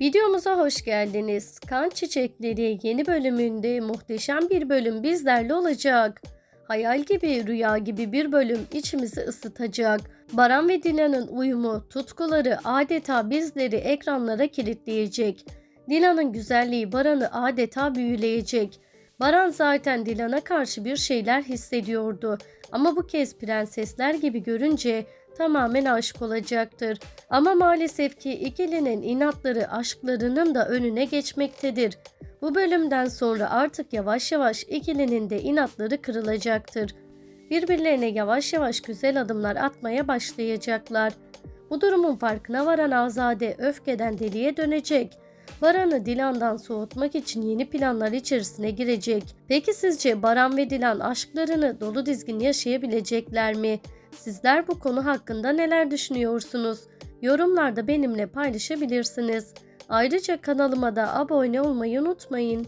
Videomuza hoş geldiniz. Kan Çiçekleri yeni bölümünde muhteşem bir bölüm bizlerle olacak. Hayal gibi, rüya gibi bir bölüm içimizi ısıtacak. Baran ve Dilan'ın uyumu, tutkuları adeta bizleri ekranlara kilitleyecek. Dilan'ın güzelliği Baran'ı adeta büyüleyecek. Baran zaten Dilan'a karşı bir şeyler hissediyordu. Ama bu kez prensesler gibi görünce tamamen aşık olacaktır. Ama maalesef ki ikilinin inatları aşklarının da önüne geçmektedir. Bu bölümden sonra artık yavaş yavaş ikilinin de inatları kırılacaktır. Birbirlerine yavaş yavaş güzel adımlar atmaya başlayacaklar. Bu durumun farkına varan Azade öfkeden deliye dönecek. Baran'ı Dilan'dan soğutmak için yeni planlar içerisine girecek. Peki sizce Baran ve Dilan aşklarını dolu dizgin yaşayabilecekler mi? Sizler bu konu hakkında neler düşünüyorsunuz? Yorumlarda benimle paylaşabilirsiniz. Ayrıca kanalıma da abone olmayı unutmayın.